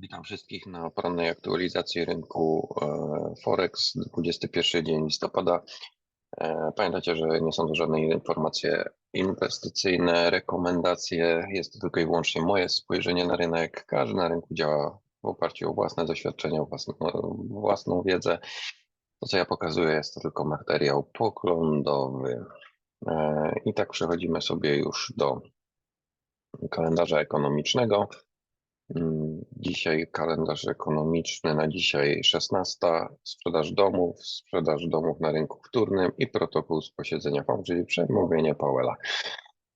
Witam wszystkich na porannej aktualizacji rynku e, Forex, 21 dzień listopada. E, Pamiętajcie, że nie są to żadne informacje inwestycyjne, rekomendacje, jest to tylko i wyłącznie moje spojrzenie na rynek. Każdy na rynku działa w oparciu o własne doświadczenia, własną, własną wiedzę. To, co ja pokazuję, jest to tylko materiał poglądowy. E, I tak przechodzimy sobie już do kalendarza ekonomicznego. Mm, Dzisiaj kalendarz ekonomiczny, na dzisiaj 16. Sprzedaż domów, sprzedaż domów na rynku wtórnym i protokół z posiedzenia FOM, czyli przemówienie Powella.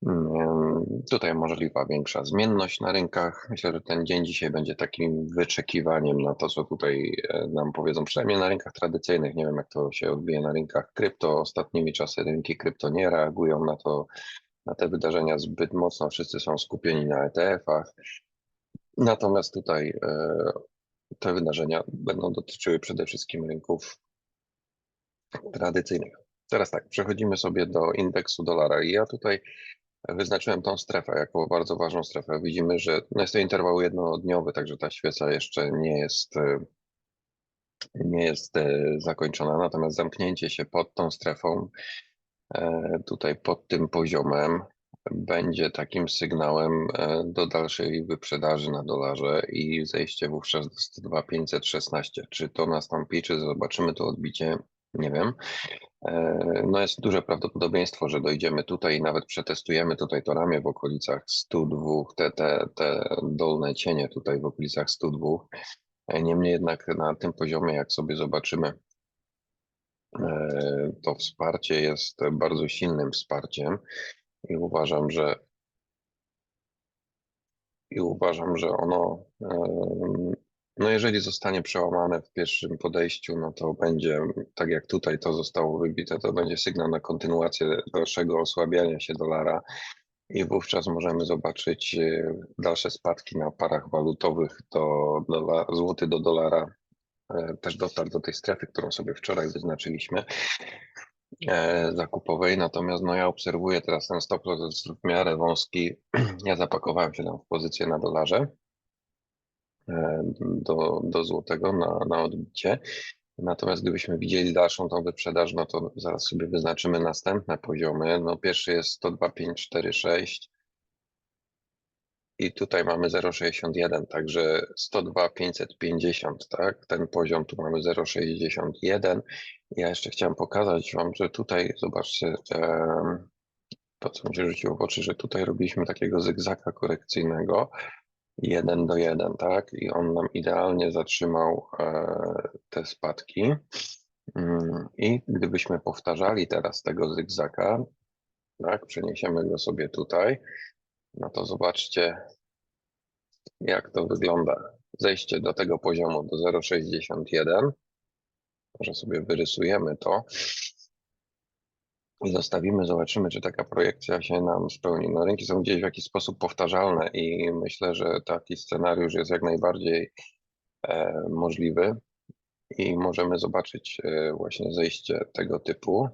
Mm, Tutaj możliwa większa zmienność na rynkach. Myślę, że ten dzień dzisiaj będzie takim wyczekiwaniem na to, co tutaj e, nam powiedzą, przynajmniej na rynkach tradycyjnych. Nie wiem, jak to się odbije na rynkach krypto. Ostatnimi czasy rynki krypto nie reagują na to, na te wydarzenia zbyt mocno. Wszyscy są skupieni na ETF-ach. Natomiast tutaj e, te wydarzenia będą dotyczyły przede wszystkim rynków tradycyjnych. Teraz tak, przechodzimy sobie do indeksu dolara i ja tutaj wyznaczyłem tą strefę jako bardzo ważną strefę. Widzimy, że no jest to interwał jednodniowy, także ta świeca jeszcze nie jest, e, nie jest e, zakończona, natomiast zamknięcie się pod tą strefą, tutaj pod tym poziomem, będzie takim sygnałem e, do dalszej wyprzedaży na dolarze i zejście wówczas do 102,516. Czy to nastąpi, czy zobaczymy to odbicie? Nie wiem. E, No jest duże prawdopodobieństwo, że dojdziemy tutaj i nawet przetestujemy tutaj to ramię w okolicach 102, te, te, te dolne cienie tutaj w okolicach 102. E, Niemniej jednak na tym poziomie, jak sobie zobaczymy, to wsparcie jest bardzo silnym wsparciem i uważam, że i uważam, że ono, no jeżeli zostanie przełamane w pierwszym podejściu, no to będzie, tak jak tutaj to zostało wybite, to będzie sygnał na kontynuację dalszego osłabiania się dolara i wówczas możemy zobaczyć e, dalsze spadki na parach walutowych do dola, złoty do dolara, e, też dotarł do tej strefy, którą sobie wczoraj wyznaczyliśmy zakupowej, natomiast no ja obserwuję teraz ten stop jest w miarę wąski. Ja zapakowałem się tam w pozycję na dolarze e, do, do złotego na, na odbicie. Natomiast gdybyśmy widzieli dalszą tą wyprzedaż, no to zaraz sobie wyznaczymy następne poziomy. No pierwszy jest 102,546 i tutaj mamy 0,61, także 102,550, tak? Ten poziom tu mamy 0,61. Ja jeszcze chciałem pokazać Wam, że tutaj, zobaczcie, to co mi się rzuciło w oczy, że tutaj robiliśmy takiego zygzaka korekcyjnego, jeden do jeden, tak? I on nam idealnie zatrzymał e, te spadki. Mm, I gdybyśmy powtarzali teraz tego zygzaka, tak, przeniesiemy go sobie tutaj, no to zobaczcie, jak to wygląda. Zejście do tego poziomu do 0,61. Może sobie wyrysujemy to i zostawimy, zobaczymy, czy taka projekcja się nam spełni. No, rynki są gdzieś w jakiś sposób powtarzalne i myślę, że taki scenariusz jest jak najbardziej e, możliwy i możemy zobaczyć e, właśnie zejście tego typu.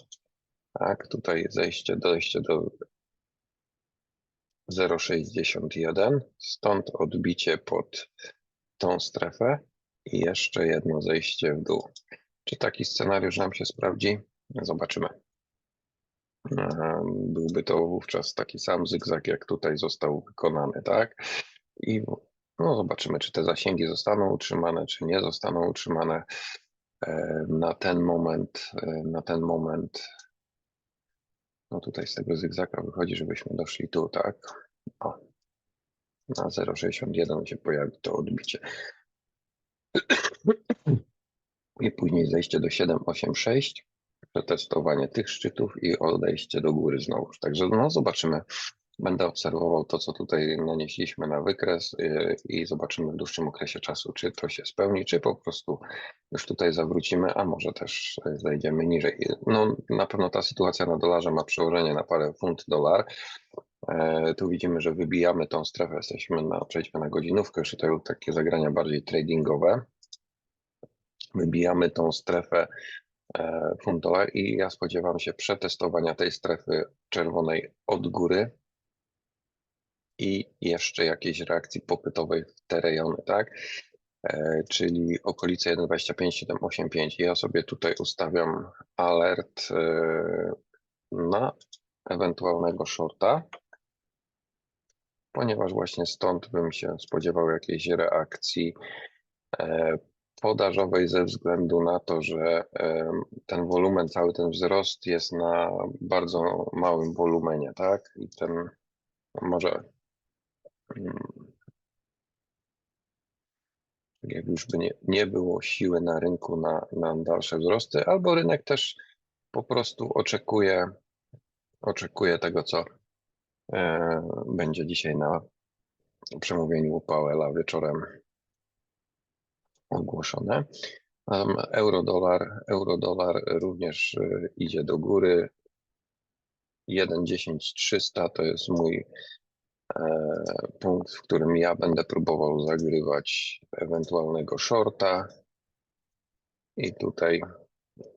Tak, tutaj zejście, dojście do 0,61, stąd odbicie pod tą strefę i jeszcze jedno zejście w dół. Czy taki scenariusz nam się sprawdzi? Zobaczymy. Em, Byłby to wówczas taki sam zygzak, jak tutaj został wykonany, tak? I no, zobaczymy, czy te zasięgi zostaną utrzymane, czy nie zostaną utrzymane. E, Na ten moment, e, na ten moment, no tutaj z tego zygzaka wychodzi, żebyśmy doszli tu, tak? O, na 0,61 się pojawi to odbicie. I później zejście do 7,86, przetestowanie tych szczytów i odejście do góry znowu. Także no zobaczymy. Będę obserwował to, co tutaj nanieśliśmy na wykres yy, i zobaczymy w dłuższym okresie czasu, czy to się spełni, czy po prostu już tutaj zawrócimy, a może też yy, zejdziemy niżej. No na pewno ta sytuacja na dolarze ma przełożenie na parę funt dolar. E, Tu widzimy, że wybijamy tą strefę, jesteśmy na, przejdźmy na godzinówkę, już tutaj takie zagrania bardziej tradingowe. Wybijamy tą strefę e, funt dolar i ja spodziewam się przetestowania tej strefy czerwonej od góry i jeszcze jakiejś reakcji popytowej w te rejony, tak? e, czyli okolice 1.25.785. Ja sobie tutaj ustawiam alert e, na ewentualnego shorta, ponieważ właśnie stąd bym się spodziewał jakiejś reakcji e, podażowej ze względu na to, że ten wolumen, cały ten wzrost jest na bardzo małym wolumenie, tak? I ten może jak już by nie, nie było siły na rynku na, na dalsze wzrosty, albo rynek też po prostu oczekuje, oczekuje tego, co e, będzie dzisiaj na przemówieniu Powella wieczorem ogłoszone. Euro-dolar, euro-dolar również e, idzie do góry. 1.10.300 to jest mój punkt, w którym ja będę próbował zagrywać ewentualnego shorta. I tutaj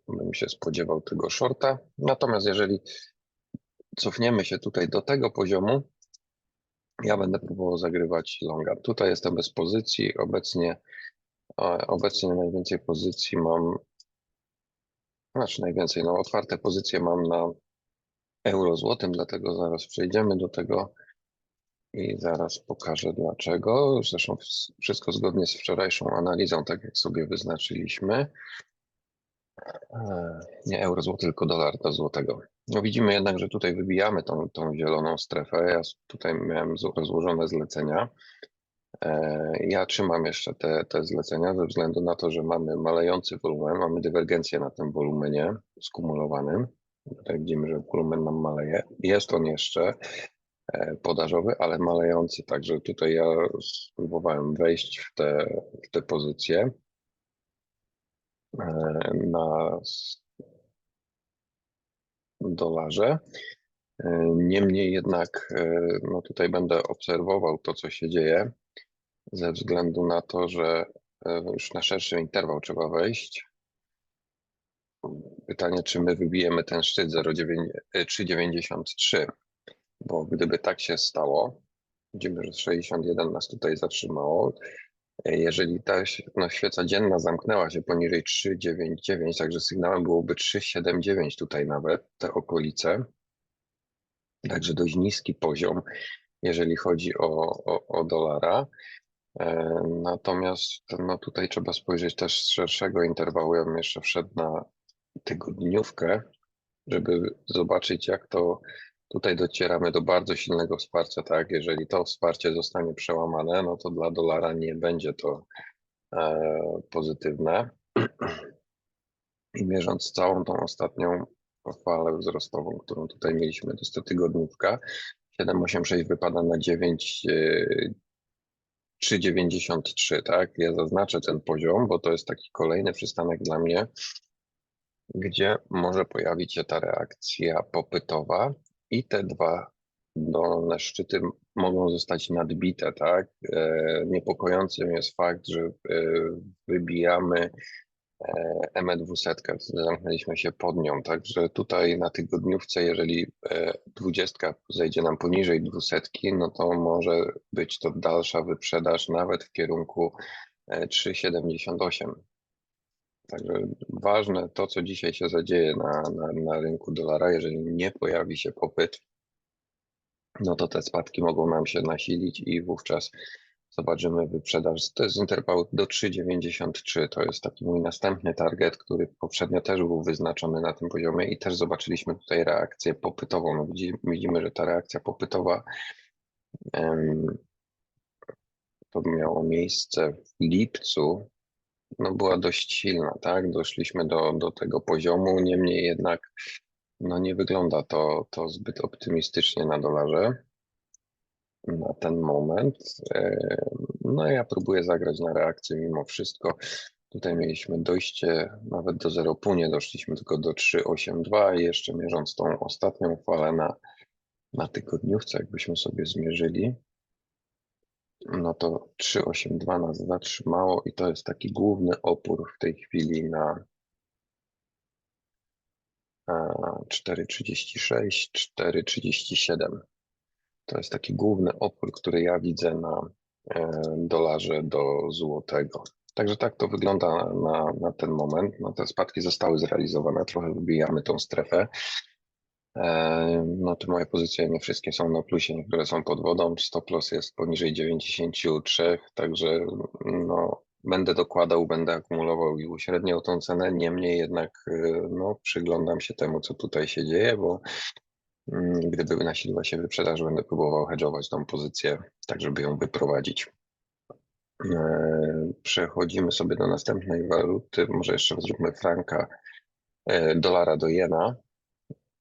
bym się spodziewał tego shorta. Natomiast jeżeli cofniemy się tutaj do tego poziomu, ja będę próbował zagrywać longa. Tutaj jestem bez pozycji. Obecnie, e, obecnie najwięcej pozycji mam, znaczy najwięcej, no otwarte pozycje mam na euro złotym, dlatego zaraz przejdziemy do tego i zaraz pokażę dlaczego. Zresztą wszystko zgodnie z wczorajszą analizą, tak jak sobie wyznaczyliśmy. E, Nie euro złoty, tylko dolar do złotego. No widzimy jednak, że tutaj wybijamy tą, tą zieloną strefę. Ja tutaj miałem rozłożone zlecenia. E, Ja trzymam jeszcze te, te zlecenia ze względu na to, że mamy malejący wolumen, mamy dywergencję na tym wolumenie skumulowanym. Tutaj widzimy, że wolumen nam maleje. Jest on jeszcze podażowy, ale malejący, także tutaj ja spróbowałem wejść w te, w te pozycje e, na dolarze. E, Niemniej jednak e, no tutaj będę obserwował to, co się dzieje, ze względu na to, że e, już na szerszy interwał trzeba wejść. Pytanie, czy my wybijemy ten szczyt 0,9 e, 3,93, bo gdyby tak się stało, widzimy, że 61 nas tutaj zatrzymało. Jeżeli ta no, świeca dzienna zamknęła się poniżej 3,99, także sygnałem byłoby 3,79 tutaj nawet, te okolice. Także dość niski poziom, jeżeli chodzi o, o, o dolara. E, Natomiast no, tutaj trzeba spojrzeć też z szerszego interwału. Ja bym jeszcze wszedł na tygodniówkę, żeby zobaczyć, jak to tutaj docieramy do bardzo silnego wsparcia. Tak, jeżeli to wsparcie zostanie przełamane, no to dla dolara nie będzie to e, pozytywne. I mierząc całą tą ostatnią falę wzrostową, którą tutaj mieliśmy, to jest to tygodniówka, 786 wypada na 9, e, 3,93, tak? Ja zaznaczę ten poziom, bo to jest taki kolejny przystanek dla mnie, gdzie może pojawić się ta reakcja popytowa i te dwa dolne szczyty mogą zostać nadbite, tak? E, Niepokojącym jest fakt, że e, wybijamy e, ME200, zamknęliśmy się pod nią, także tutaj na tygodniówce, jeżeli e, dwudziestka zejdzie nam poniżej dwusetki, no to może być to dalsza wyprzedaż nawet w kierunku e, 3,78. Także ważne to, co dzisiaj się zadzieje na, na, na rynku dolara, jeżeli nie pojawi się popyt, no to te spadki mogą nam się nasilić i wówczas zobaczymy wyprzedaż. To jest interwał do 3,93. To jest taki mój następny target, który poprzednio też był wyznaczony na tym poziomie i też zobaczyliśmy tutaj reakcję popytową. No widzi- Widzimy, że ta reakcja popytowa to miało miejsce w lipcu, no była dość silna, tak? Doszliśmy do, do tego poziomu, niemniej jednak no nie wygląda to, to zbyt optymistycznie na dolarze na ten moment. E, No ja próbuję zagrać na reakcję mimo wszystko. Tutaj mieliśmy dojście nawet do 0,5, nie doszliśmy tylko do 3,82 i jeszcze mierząc tą ostatnią falę na, na tygodniówce, jakbyśmy sobie zmierzyli, no to 3,82 nas zatrzymało i to jest taki główny opór w tej chwili na e, 4,36, 4,37. To jest taki główny opór, który ja widzę na, e, dolarze do złotego. Także tak to wygląda na, na ten moment. No te spadki zostały zrealizowane, trochę wybijamy tą strefę. E, No to moje pozycje nie wszystkie są na plusie, niektóre są pod wodą. Stop loss jest poniżej 93, także no, będę dokładał, będę akumulował i uśredniał tą cenę. Niemniej jednak e, no, przyglądam się temu, co tutaj się dzieje, bo mm, gdyby nasiliła się wyprzedaż, będę próbował hedżować tą pozycję, tak żeby ją wyprowadzić. E, Przechodzimy sobie do następnej waluty. Może jeszcze zróbmy franka, dolara do jena.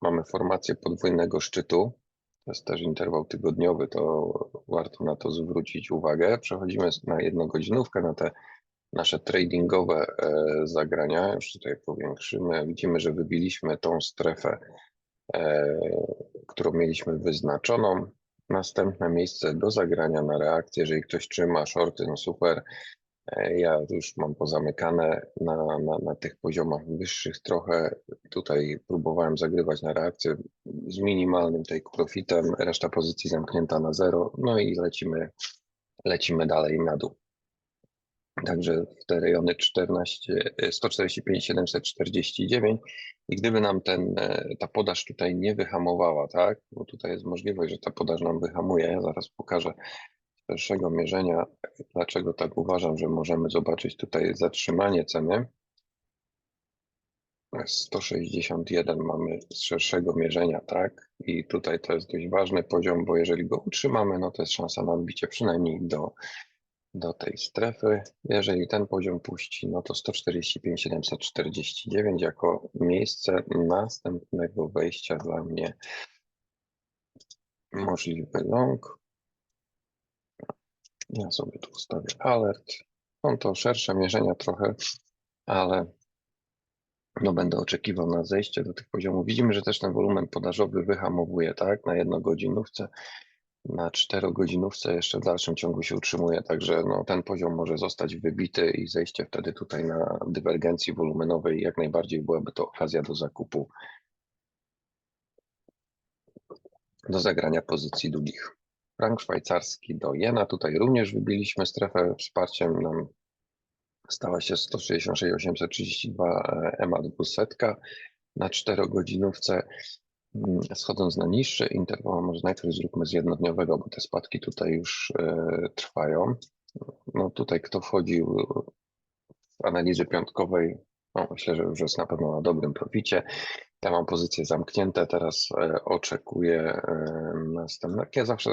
Mamy formację podwójnego szczytu. To jest też interwał tygodniowy, to warto na to zwrócić uwagę. Przechodzimy na jednogodzinówkę, na te nasze tradingowe e, zagrania. Już tutaj powiększymy. Widzimy, że wybiliśmy tą strefę, e, którą mieliśmy wyznaczoną. Następne miejsce do zagrania na reakcję. Jeżeli ktoś trzyma shorty, no super. E, Ja już mam pozamykane na, na, na tych poziomach wyższych trochę. Tutaj próbowałem zagrywać na reakcję z minimalnym take profitem, reszta pozycji zamknięta na zero, no i lecimy, lecimy dalej na dół. Także te rejony 14, e, 145, 749 i gdyby nam ten, e, ta podaż tutaj nie wyhamowała, tak, bo tutaj jest możliwość, że ta podaż nam wyhamuje, ja zaraz pokażę z pierwszego mierzenia, dlaczego tak uważam, że możemy zobaczyć tutaj zatrzymanie ceny. 161 mamy z szerszego mierzenia, tak? I tutaj to jest dość ważny poziom, bo jeżeli go utrzymamy, no to jest szansa na odbicie przynajmniej do, do tej strefy. Jeżeli ten poziom puści, no to 145 749 jako miejsce następnego wejścia dla mnie możliwy long. Ja sobie tu ustawię alert. Są to szersze mierzenia trochę, ale no będę oczekiwał na zejście do tych poziomów. Widzimy, że też ten wolumen podażowy wyhamowuje, tak, na jednogodzinówce, na czterogodzinówce jeszcze w dalszym ciągu się utrzymuje, także no, ten poziom może zostać wybity i zejście wtedy tutaj na dywergencji wolumenowej jak najbardziej byłaby to okazja do zakupu, do zagrania pozycji długich. Frank szwajcarski do jena, tutaj również wybiliśmy strefę wsparciem nam stała się 166 832 EMA 200 na czterogodzinówce. Mm, Schodząc na niższy interwał, może najpierw zróbmy z jednodniowego, bo te spadki tutaj już e, trwają. No tutaj kto wchodził w analizy piątkowej, no myślę, że już jest na pewno na dobrym proficie. Ja mam pozycje zamknięte, teraz e, oczekuję następne. Takie zawsze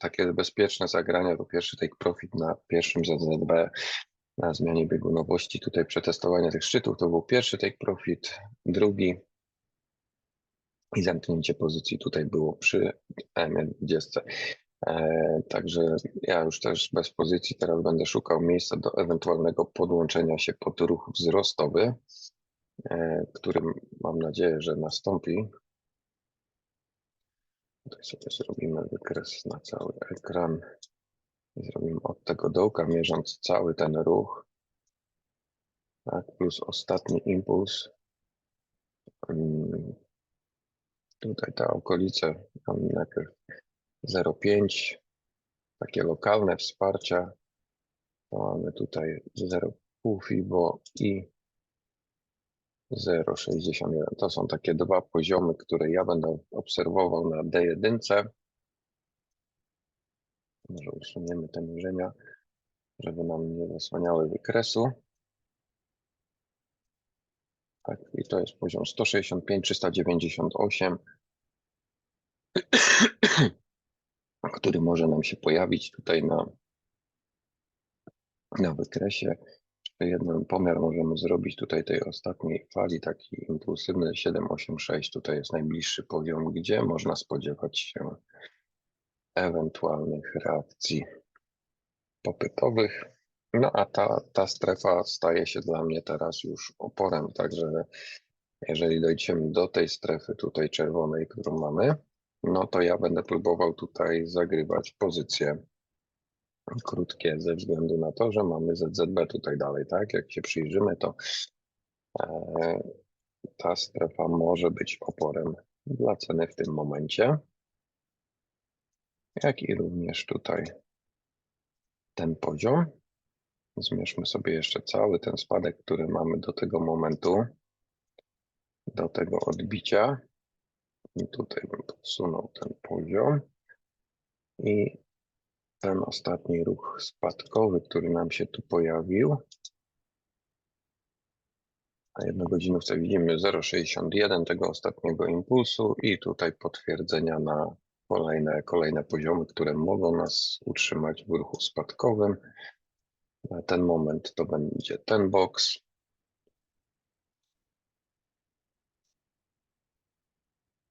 takie bezpieczne zagrania, to pierwszy take profit na pierwszym ZZB na zmianie biegunowości. Tutaj przetestowanie tych szczytów to był pierwszy take profit, drugi i zamknięcie pozycji tutaj było przy M20. E, Także ja już też bez pozycji teraz będę szukał miejsca do ewentualnego podłączenia się pod ruch wzrostowy, który mam nadzieję, że nastąpi. Tutaj sobie zrobimy wykres na cały ekran. Zrobimy od tego dołka, mierząc cały ten ruch. Tak, plus ostatni impuls. Mm, Tutaj ta okolice, tam najpierw 0,5, takie lokalne wsparcia. Mamy tutaj 0,5 FIBO i 0,61. To są takie dwa poziomy, które ja będę obserwował na D1. Może usuniemy te mierzenia, żeby nam nie zasłaniały wykresu. Tak, i to jest poziom 165, 398, który może nam się pojawić tutaj na, na wykresie. Jeden pomiar możemy zrobić tutaj tej ostatniej fali, taki impulsywny 786. Tutaj jest najbliższy poziom, gdzie można spodziewać się ewentualnych reakcji popytowych. No a ta, ta strefa staje się dla mnie teraz już oporem, także jeżeli dojdziemy do tej strefy tutaj czerwonej, którą mamy, no to ja będę próbował tutaj zagrywać pozycje krótkie ze względu na to, że mamy ZZB tutaj dalej, tak? Jak się przyjrzymy, to e, ta strefa może być oporem dla ceny w tym momencie, jak i również tutaj ten poziom. Zmierzmy sobie jeszcze cały ten spadek, który mamy do tego momentu, do tego odbicia. I tutaj bym podsunął ten poziom. I ten ostatni ruch spadkowy, który nam się tu pojawił. Na jednogodzinówce widzimy 0,61 tego ostatniego impulsu i tutaj potwierdzenia na kolejne, kolejne poziomy, które mogą nas utrzymać w ruchu spadkowym. Na ten moment to będzie ten box.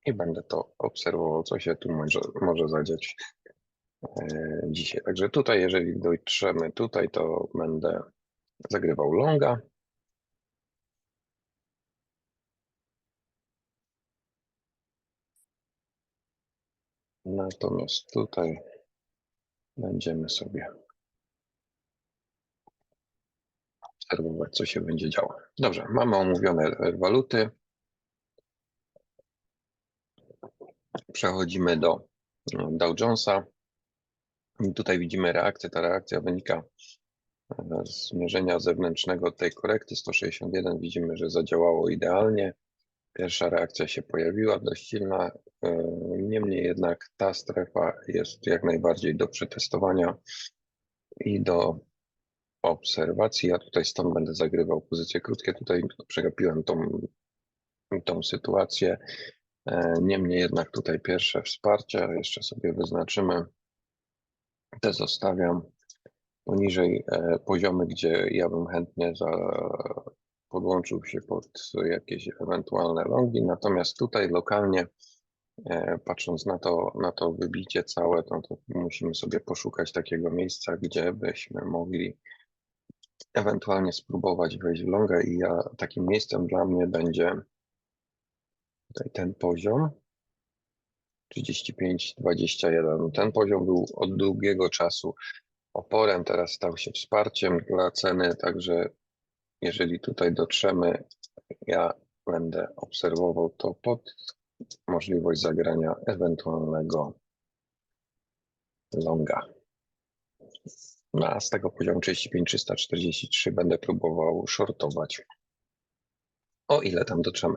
I będę to obserwował, co się tu może, może zadziać dzisiaj. Także tutaj, jeżeli dotrzemy tutaj, to będę zagrywał longa. Natomiast tutaj będziemy sobie obserwować, co się będzie działo. Dobrze, mamy omówione waluty. Przechodzimy do Dow Jonesa. I tutaj widzimy reakcję. Ta reakcja wynika e, z mierzenia zewnętrznego tej korekty 161. Widzimy, że zadziałało idealnie. Pierwsza reakcja się pojawiła, dość silna. e, Niemniej jednak ta strefa jest jak najbardziej do przetestowania i do obserwacji. Ja tutaj stąd będę zagrywał pozycje krótkie. Tutaj przegapiłem tą, tą sytuację. E, Niemniej jednak tutaj pierwsze wsparcie jeszcze sobie wyznaczymy. Te zostawiam poniżej e, poziomy, gdzie ja bym chętnie za, podłączył się pod jakieś ewentualne longi. Natomiast tutaj lokalnie, e, patrząc na to, na to wybicie całe, to, musimy sobie poszukać takiego miejsca, gdzie byśmy mogli ewentualnie spróbować wejść w longa i ja takim miejscem dla mnie będzie tutaj ten poziom 35-21. Ten poziom był od długiego czasu oporem, teraz stał się wsparciem dla ceny, także jeżeli tutaj dotrzemy, ja będę obserwował to pod możliwość zagrania ewentualnego longa. No, a z tego poziomu 35-343 będę próbował shortować. O ile tam dotrzemy.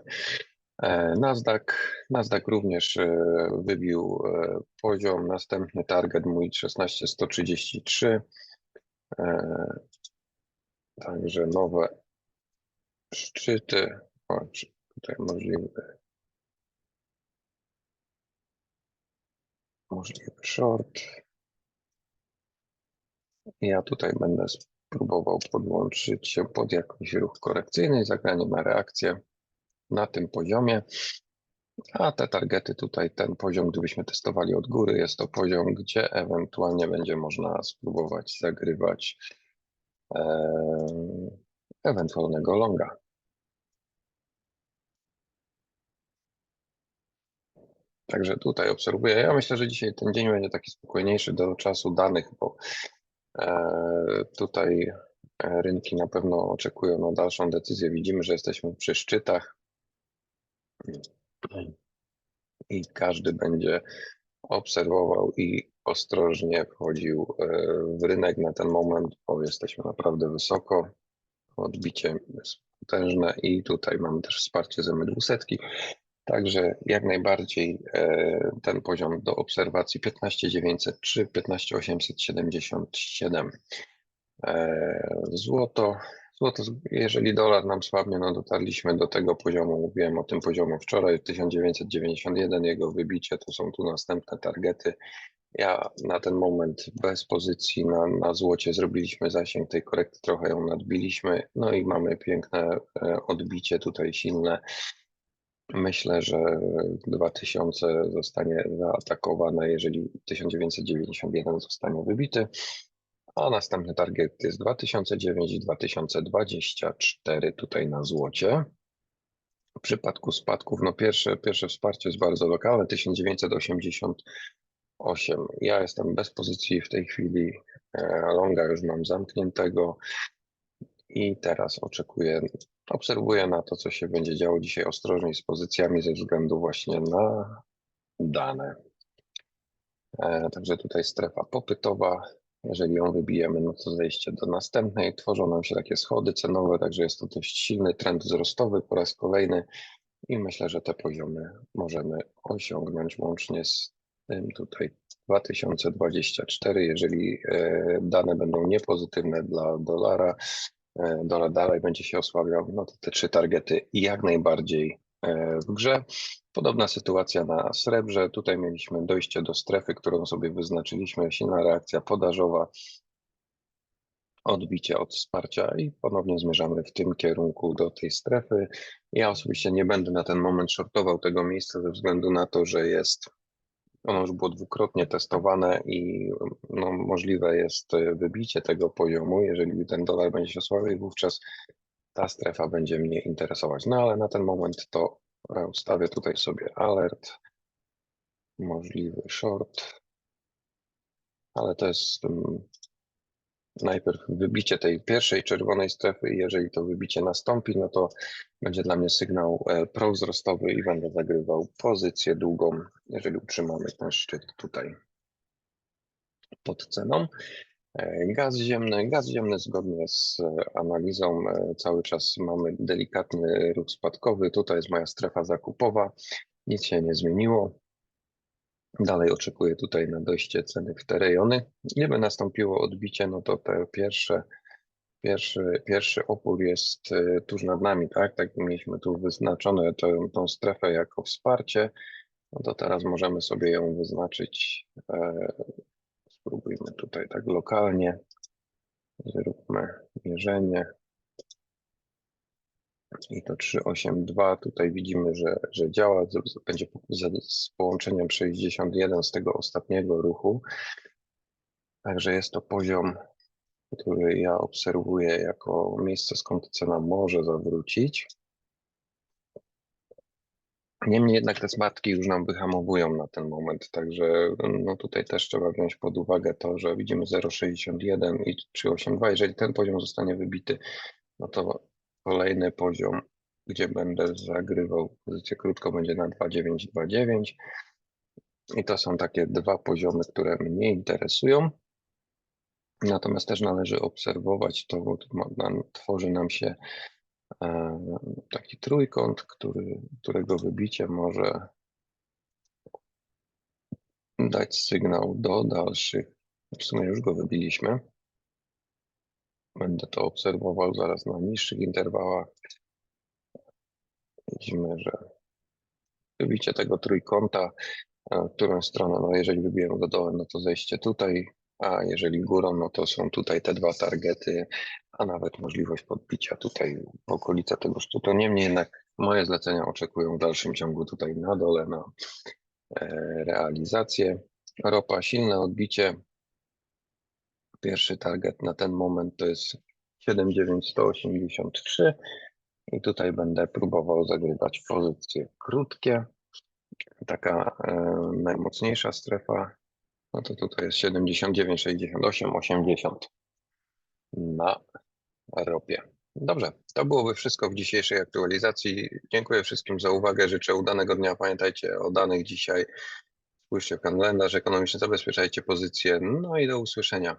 E, Nasdaq, Nasdaq również e, wybił e, poziom. Następny target mój 16133. Także nowe szczyty. O, tutaj możliwy, możliwy short. Ja tutaj będę spróbował podłączyć się pod jakiś ruch korekcyjny zagranie na reakcję na tym poziomie. A te targety tutaj, ten poziom, gdybyśmy testowali od góry, jest to poziom, gdzie ewentualnie będzie można spróbować zagrywać e, ewentualnego longa. Także tutaj obserwuję. Ja myślę, że dzisiaj ten dzień będzie taki spokojniejszy do czasu danych, bo e, tutaj e, rynki na pewno oczekują na dalszą decyzję. Widzimy, że jesteśmy przy szczytach i każdy będzie obserwował i ostrożnie wchodził e, w rynek na ten moment, bo jesteśmy naprawdę wysoko. Odbicie jest potężne i tutaj mamy też wsparcie z M200. Także jak najbardziej e, ten poziom do obserwacji 15903, 15877. E, Złoto Złoto, jeżeli dolar nam słabnie, no dotarliśmy do tego poziomu, mówiłem o tym poziomie wczoraj, 1991, jego wybicie, to są tu następne targety. Ja na ten moment bez pozycji na, na złocie zrobiliśmy zasięg tej korekty, trochę ją nadbiliśmy, no i mamy piękne e, odbicie tutaj silne. Myślę, że 2000 zostanie zaatakowane, jeżeli 1991 zostanie wybity a następny target jest 2009 i 2024 tutaj na złocie. W przypadku spadków, no pierwsze, pierwsze wsparcie jest bardzo lokalne, 1988. Ja jestem bez pozycji w tej chwili, e, longa już mam zamkniętego i teraz oczekuję, obserwuję na to, co się będzie działo dzisiaj ostrożniej z pozycjami ze względu właśnie na dane. E, także tutaj strefa popytowa, Jeżeli ją wybijemy, no to zejście do następnej. Tworzą nam się takie schody cenowe, także jest to dość silny trend wzrostowy po raz kolejny i myślę, że te poziomy możemy osiągnąć łącznie z tym tutaj 2024. Jeżeli e, dane będą niepozytywne dla dolara, e, dolar dalej będzie się osłabiał, no to te trzy targety jak najbardziej w grze. Podobna sytuacja na srebrze. Tutaj mieliśmy dojście do strefy, którą sobie wyznaczyliśmy. Silna reakcja podażowa, odbicie od wsparcia i ponownie zmierzamy w tym kierunku do tej strefy. Ja osobiście nie będę na ten moment shortował tego miejsca ze względu na to, że jest ono już było dwukrotnie testowane i no, możliwe jest wybicie tego poziomu, jeżeli ten dolar będzie się osłabiał, wówczas ta strefa będzie mnie interesować. No ale na ten moment to ustawię tutaj sobie alert, możliwy short, ale to jest um, najpierw wybicie tej pierwszej czerwonej strefy i jeżeli to wybicie nastąpi, no to będzie dla mnie sygnał e, prowzrostowy i będę zagrywał pozycję długą, jeżeli utrzymamy ten szczyt tutaj pod ceną. E, gaz ziemny. Gaz ziemny zgodnie z e, analizą cały czas mamy delikatny ruch spadkowy. Tutaj jest moja strefa zakupowa. Nic się nie zmieniło. Dalej oczekuję tutaj na dojście ceny w te rejony. Gdyby nastąpiło odbicie, no to te pierwsze, pierwszy, pierwszy opór jest e, tuż nad nami, tak? Tak mieliśmy tu wyznaczone tę, tą strefę jako wsparcie, no to teraz możemy sobie ją wyznaczyć. Spróbujmy tutaj tak lokalnie. Zróbmy mierzenie. I to 382 tutaj widzimy, że, że działa, będzie z połączeniem 61 z tego ostatniego ruchu. Także jest to poziom, który ja obserwuję jako miejsce, skąd cena może zawrócić. Niemniej jednak te spadki już nam wyhamowują na ten moment, także no tutaj też trzeba wziąć pod uwagę to, że widzimy 0,61 i 3,82. Jeżeli ten poziom zostanie wybity, no to Kolejny poziom, gdzie będę zagrywał pozycję krótko, będzie na 2,929. I to są takie dwa poziomy, które mnie interesują. Natomiast też należy obserwować to, bo tworzy nam się taki trójkąt, który, którego wybicie może dać sygnał do dalszych. W sumie już go wybiliśmy. Będę to obserwował zaraz na niższych interwałach. Widzimy, że wybicie tego trójkąta, w którą stronę, no jeżeli wybijemy go dołem, no to zejście tutaj, a jeżeli górą, no to są tutaj te dwa targety, a nawet możliwość podbicia tutaj w okolice tego szczytu. Niemniej jednak moje zlecenia oczekują w dalszym ciągu tutaj na dole na e, realizację. Ropa, silne odbicie, Pierwszy target na ten moment to jest 79183 i tutaj będę próbował zagrywać pozycje krótkie. Taka e, najmocniejsza strefa, no to tutaj jest 79, 68, 80 na ropie. Dobrze, to byłoby wszystko w dzisiejszej aktualizacji. Dziękuję wszystkim za uwagę, życzę udanego dnia. Pamiętajcie o danych dzisiaj. Spójrzcie w kalendarz ekonomiczny, zabezpieczajcie pozycje. No i do usłyszenia.